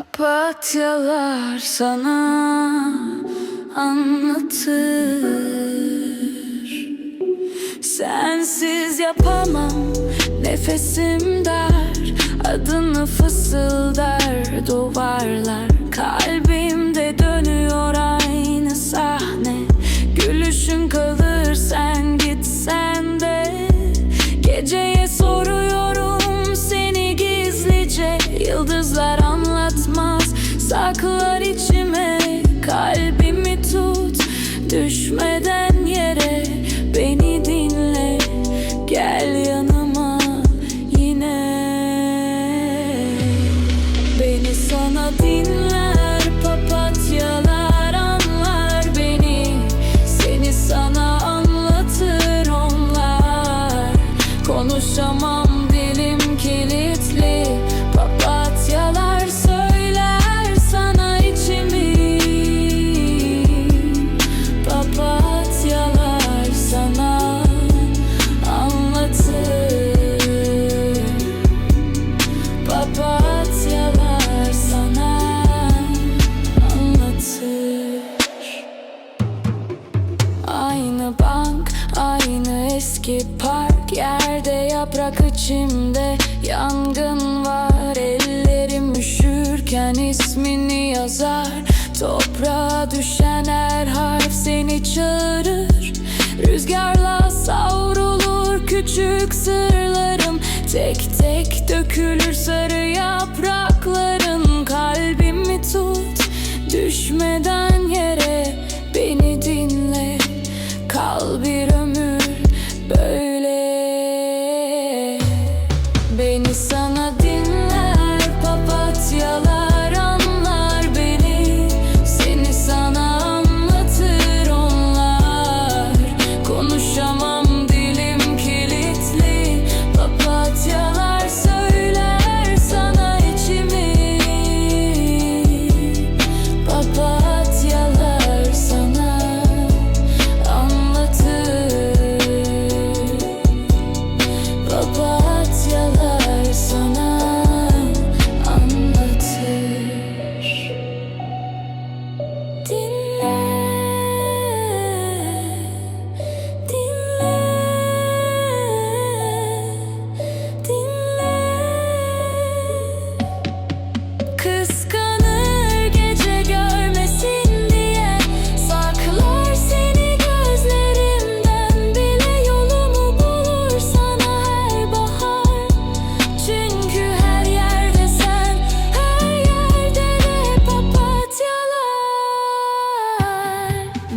Papatyalar sana anlatır. Sensiz yapamam nefesim dar. Adını fısıldar duvarlar Kalbimde saklar içime Kalbimi tut. Düşmeden yere Beni dinle. Gel yanıma yine. Beni sana dinler eski park Yerde yaprak içimde. Yangın var Ellerim üşürken ismini yazar. Toprağa düşen her harf seni çağırır. Rüzgarla savrulur küçük sırlarım. Tek tek dökülür sarı yaprakların sana dinler papatyalar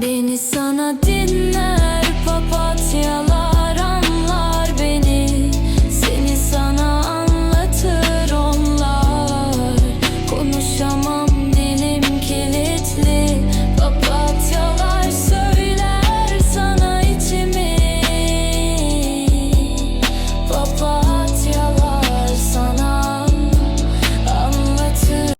Beni sana papatyalar